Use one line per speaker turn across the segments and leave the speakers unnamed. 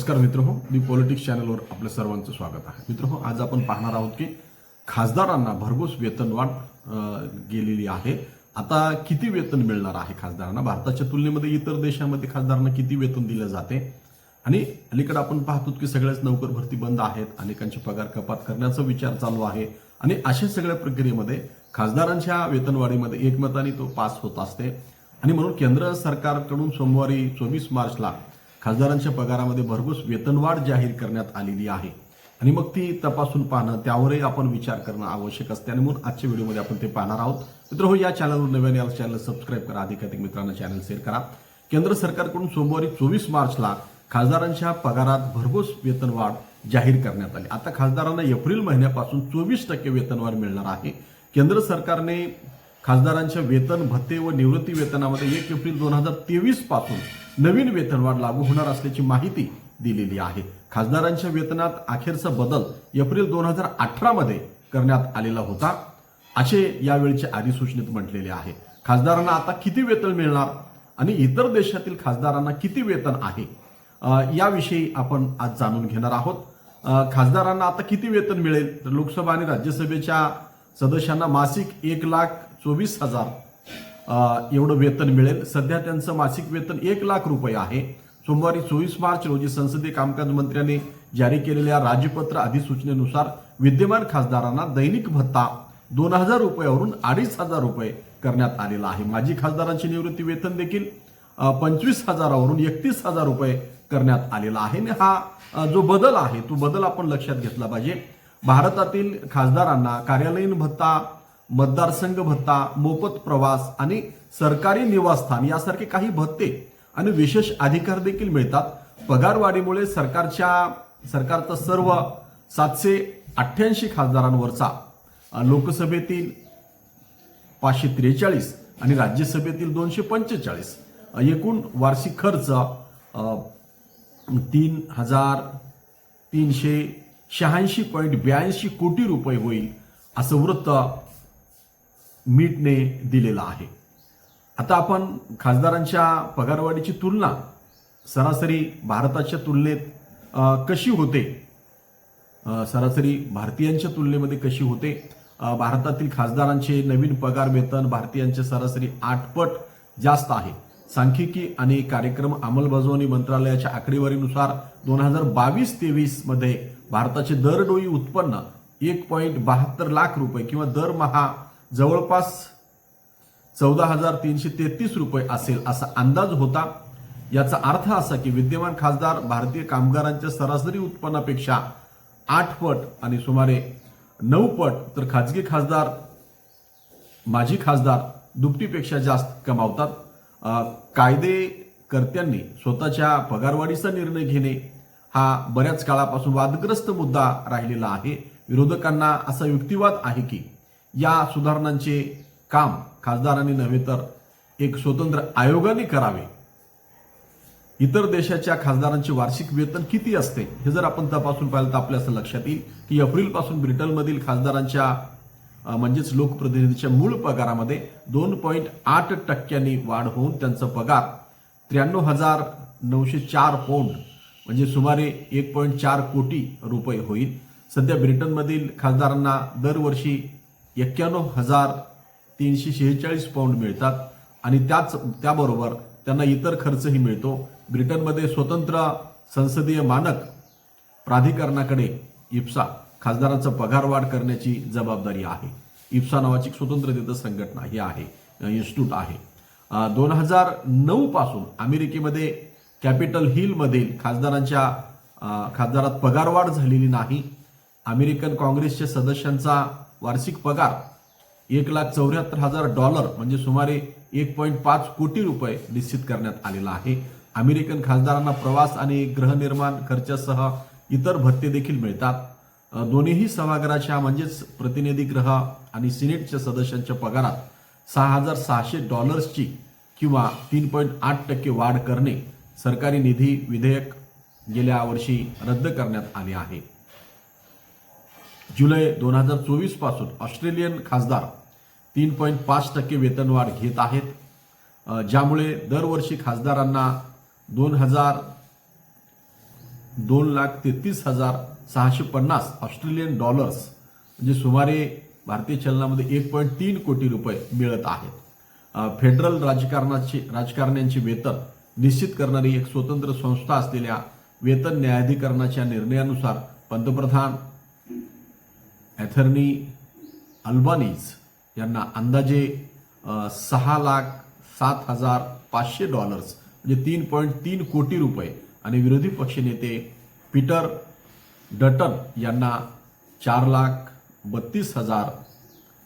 नमस्कार मित्र हो दी पॉलिटिक्स चॅनलवर आपलं सर्वांचं स्वागत आहे. मित्र हो आज आपण पाहणार आहोत की खासदारांना भरघोस वेतनवाढ गेलेली आहे. आता किती वेतन मिळणार आहे खासदारांना? भारताच्या तुलनेमध्ये इतर देशांमध्ये खासदारांना किती वेतन दिलं जाते? आणि अलीकडे आपण पाहतो की सगळ्याच नोकर भरती बंद आहेत अनेकांचे पगार कपात करण्याचा विचार चालू आहे. आणि अशा सगळ्या प्रक्रियेमध्ये खासदारांच्या वेतनवाढीमध्ये एकमताने तो पास होत असते. आणि म्हणून केंद्र सरकारकडून सोमवारी चोवीस मार्चला खासदारांच्या पगारामध्ये भरघोस वेतनवाढ जाहीर करण्यात आलेली आहे. आणि मग ती तपासून पाहणं त्यावरही आपण विचार करणं आवश्यक असते. आणि म्हणून आजच्या व्हिडिओमध्ये आपण ते पाहणार आहोत. मित्र हो या चॅनलवर नव्याने या चॅनल सबस्क्राईब करा. अधिकाधिक मित्रांना चॅनल शेअर करा. केंद्र सरकारकडून सोमवारी चोवीस मार्चला खासदारांच्या पगारात भरघोस वेतनवाढ जाहीर करण्यात आली. आता खासदारांना एप्रिल महिन्यापासून चोवीस टक्के वेतनवाढ मिळणार आहे. केंद्र सरकारने खासदारांच्या वेतन भत्ते व निवृत्ती वेतनामध्ये एक एप्रिल दोन हजार तेवीसपासून नवीन वेतनवाढ लागू होणार असल्याची माहिती दिलेली आहे. खासदारांच्या वेतनात अखेरचा बदल एप्रिल दोन हजार अठरामध्ये करण्यात आलेला होता असे यावेळीचे अधिसूचनेत म्हटलेले आहे. खासदारांना आता किती वेतन मिळणार आणि इतर देशातील खासदारांना किती वेतन आहे याविषयी आपण आज जाणून घेणार आहोत. खासदारांना आता किती वेतन मिळेल? तर लोकसभा आणि राज्यसभेच्या सदस्यांना मासिक एक लाख चोवीस हजार एवढं वेतन मिळेल. सध्या त्यांचं मासिक वेतन एक लाख रुपये आहे. सोमवारी चोवीस मार्च रोजी संसदीय कामकाज मंत्र्यांनी जारी केलेल्या राजपत्र अधिसूचनेनुसार विद्यमान खासदारांना दैनिक भत्ता दोन हजार रुपयावरून अडीच हजार रुपये करण्यात आलेला आहे. माजी खासदारांची निवृत्ती वेतन देखील पंचवीस हजारावरून एकतीस हजार रुपये करण्यात आलेला आहे. आणि हा जो बदल आहे तो बदल आपण लक्षात घेतला पाहिजे. भारतातील खासदारांना कार्यालयीन भत्ता मतदारसंघ भत्ता मोफत प्रवास आणि सरकारी निवासस्थान यासारखे काही भत्ते आणि विशेष अधिकार देखील मिळतात. पगारवाढीमुळे सरकारच्या सरकारचा सर्व सातशे अठ्ठ्याऐंशी खासदारांवरचा लोकसभेतील पाचशे त्रेचाळीस आणि राज्यसभेतील दोनशे पंचेचाळीस एकूण वार्षिक खर्च तीन हजार तीनशे शहाऐंशी पॉईंट ब्याऐंशी कोटी रुपये होईल असं वृत्त मीटने दिलेलं आहे. आता आपण खासदारांच्या पगारवाढीची तुलना सरासरी भारताच्या तुलनेत कशी होते? सरासरी भारतीयांच्या तुलनेमध्ये कशी होते? भारतातील खासदारांचे नवीन पगार वेतन भारतीयांचे सरासरी आठपट जास्त आहे. सांख्यिकी आणि कार्यक्रम अंमलबजावणी मंत्रालयाच्या आकडेवारीनुसार दोन हजार बावीस तेवीसमध्ये भारताचे दरडोई उत्पन्न एक पॉईंट बहात्तर लाख रुपये किंवा दरमहा जवळपास चौदा हजार तीनशे तेहतीस रुपये असेल असा अंदाज होता. याचा अर्थ असा की विद्यमान खासदार भारतीय कामगारांच्या सरासरी उत्पन्नापेक्षा आठ पट आणि सुमारे नऊ पट तर खाजगी खासदार माजी खासदार दुपटीपेक्षा जास्त कमावतात. कायदेकर्त्यांनी स्वतःच्या पगारवाढीचा निर्णय घेणे हा बऱ्याच काळापासून वादग्रस्त मुद्दा राहिलेला आहे. विरोधकांना असा युक्तिवाद आहे की या सुधारणांचे काम खासदारांनी नव्हे तर एक स्वतंत्र आयोगाने करावे. इतर देशाच्या खासदारांचे वार्षिक वेतन किती असते हे जर आपण तपासून पाहिलं तर आपल्या असं लक्षात येईल की एप्रिलपासून ब्रिटनमधील खासदारांच्या म्हणजेच लोकप्रतिनिधीच्या मूळ पगारामध्ये दोन पॉईंट आठ टक्क्यांनी वाढ होऊन त्यांचा पगार त्र्याण्णव हजार नऊशे चार पौंड म्हणजे सुमारे एक पॉईंट चार कोटी रुपये होईल. सध्या ब्रिटनमधील खासदारांना दरवर्षी एक्क्याण्णव हजार तीनशे शेहेचाळीस पाऊंड मिळतात आणि त्याच त्याबरोबर त्यांना इतर खर्चही मिळतो. ब्रिटनमध्ये स्वतंत्र संसदीय मानक प्राधिकरणाकडे इप्सा खासदारांचा पगार वाढ करण्याची जबाबदारी आहे. इप्सा नावाची स्वतंत्र तिथं संघटना ही आहे इन्स्टिट्यूट आहे. दोन हजार नऊ पासून अमेरिकेमध्ये कॅपिटल हिलमधील खासदारांच्या खासदारात पगारवाढ झालेली नाही. अमेरिकन काँग्रेसच्या सदस्यांचा वार्षिक पगार एक लाख चौऱ्याहत्तर हजार डॉलर म्हणजे सुमारे एक पॉईंट पाच कोटी रुपये निश्चित करण्यात आलेला आहे. अमेरिकन खासदारांना प्रवास आणि गृहनिर्माण खर्चासह इतर भत्ते देखील मिळतात. दोन्हीही सभागृहाच्या म्हणजेच प्रतिनिधी ग्रह आणि सिनेटच्या सदस्यांच्या पगारात सहा हजार सहाशे डॉलर्सची किंवा तीन पॉईंट आठ टक्के वाढ करणे सरकारी निधी विधेयक गेल्या वर्षी रद्द करण्यात आले आहे. जुलै दोन हजार चोवीसपासून ऑस्ट्रेलियन खासदार तीन पॉईंट पाच टक्के वेतनवाढ घेत आहेत. ज्यामुळे दरवर्षी खासदारांना दोन हजार दोन लाख तेहतीस हजार सहाशे पन्नास ऑस्ट्रेलियन डॉलर्स म्हणजे सुमारे भारतीय चलनामध्ये एक पॉईंट तीन कोटी रुपये मिळत आहेत. फेडरल राजकारणाचे राजकारण्यांचे वेतन निश्चित करणारी एक स्वतंत्र संस्था असलेल्या वेतन न्यायाधिकरणाच्या निर्णयानुसार पंतप्रधान ॲथर्नी अल्बानीज यांना अंदाजे सहा लाख सात हजार पाचशे डॉलर्स म्हणजे तीन पॉईंट तीन कोटी रुपये. आणि विरोधी पक्षनेते पीटर डटन यांना चार लाख बत्तीस हजार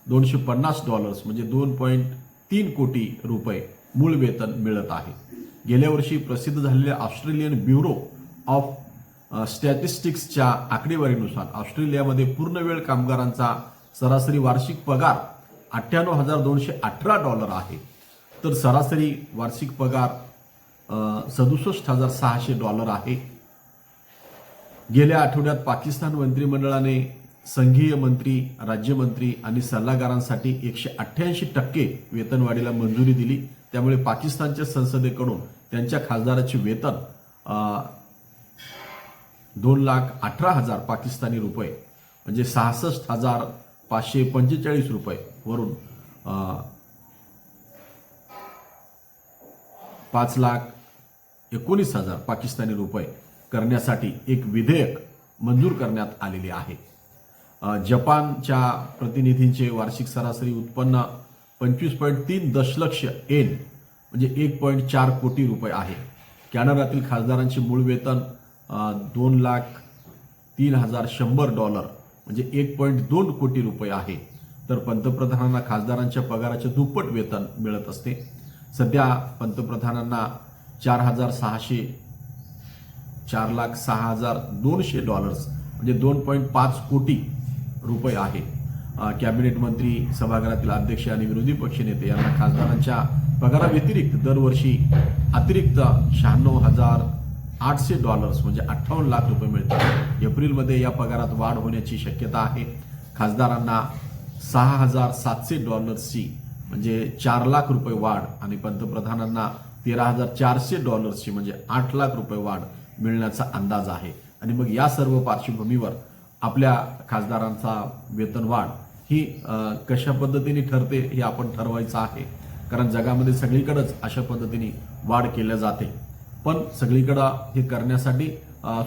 दोनशे पन्नास डॉलर्स म्हणजे दोन पॉईंट तीन कोटी रुपये मूळ वेतन मिळत आहे. गेल्या वर्षी प्रसिद्ध झालेल्या ऑस्ट्रेलियन ब्युरो ऑफ स्टॅटिस्टिक्सच्या आकडेवारीनुसार ऑस्ट्रेलियामध्ये पूर्णवेळ कामगारांचा सरासरी वार्षिक पगार अठ्ठ्याण्णव हजार दोनशे अठरा डॉलर आहे. तर सरासरी वार्षिक पगार सदुसष्ट हजार सहाशे डॉलर आहे. गेल्या आठवड्यात पाकिस्तान मंत्रिमंडळाने संघीय मंत्री राज्यमंत्री आणि सल्लागारांसाठी एकशे अठ्ठ्याऐंशी टक्के वेतनवाढीला मंजुरी दिली. त्यामुळे पाकिस्तानच्या संसदेकडून त्यांच्या खासदाराचे वेतन दोन लाख अठरा हजार पाकिस्तानी रुपये म्हणजे सहासष्ट हजार पाचशे पंचेचाळीस रुपये वरून पाच लाख एकोणीस हजार पाकिस्तानी रुपये करण्यासाठी एक विधेयक मंजूर करण्यात आलेले आहे. जपानच्या प्रतिनिधींचे वार्षिक सरासरी उत्पन्न पंचवीस पॉईंट तीन दशलक्ष एन म्हणजे एक पॉईंट चार कोटी रुपये आहे. कॅनडातील खासदारांचे मूळ वेतन दोन लाख तीन हजार शंभर डॉलर म्हणजे एक पॉईंट दोन कोटी रुपये आहे. तर पंतप्रधानांना खासदारांच्या पगाराचे दुप्पट वेतन मिळत असते. सध्या पंतप्रधानांना चार हजार सहाशे चार लाख सहा हजार दोनशे डॉलर्स म्हणजे दोन पॉईंट पाच कोटी रुपये आहे. कॅबिनेट मंत्री सभागृहातील अध्यक्ष आणि विरोधी पक्षनेते यांना खासदारांच्या पगाराव्यतिरिक्त दरवर्षी अतिरिक्त शहाण्णव हजार आठशे डॉलर्स म्हणजे अठ्ठावन्न लाख रुपये मिळतात. एप्रिलमध्ये या पगारात वाढ होण्याची शक्यता आहे. खासदारांना सहा हजार सातशे डॉलर्सची म्हणजे चार लाख रुपये वाढ आणि पंतप्रधानांना तेरा हजार चारशे डॉलर्सची म्हणजे आठ लाख रुपये वाढ मिळण्याचा अंदाज आहे. आणि मग या सर्व पार्श्वभूमीवर आपल्या खासदारांचा वेतनवाढ ही कशा पद्धतीने ठरते हे आपण ठरवायचं आहे. कारण जगामध्ये सगळीकडेच अशा पद्धतीने वाढ केल्या जाते. पण सगळीकडं हे करण्यासाठी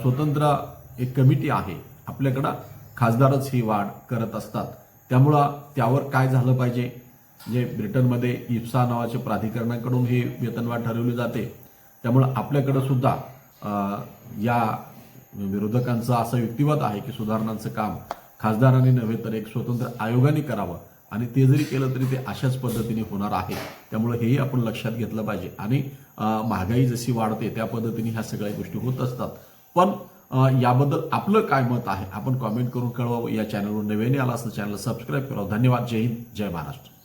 स्वतंत्र एक कमिटी आहे. आपल्याकडं खासदारच ही वाढ करत असतात. त्यामुळं त्यावर काय झालं पाहिजे? म्हणजे ब्रिटनमध्ये इप्सा नावाच्या प्राधिकरणाकडून हे वेतनवाढ ठरवली जाते. त्यामुळं आपल्याकडं सुद्धा या विरोधकांचं असं युक्तिवाद आहे की सुधारणांचं काम खासदारांनी नव्हे तर एक स्वतंत्र आयोगाने करावं. आणि ते जरी केलं तरी ते अशाच पद्धतीने होणार आहे. त्यामुळे हेही आपण लक्षात घेतलं पाहिजे. आणि महागाई जशी वाढते त्या पद्धतीने ह्या सगळ्या गोष्टी होत असतात. पण याबद्दल आपलं काय मत आहे? आपण कॉमेंट करून कळवावं. या चॅनलवर नव्याने आला असं चॅनल सबस्क्राईब करावं. धन्यवाद. जय हिंद. जय महाराष्ट्र.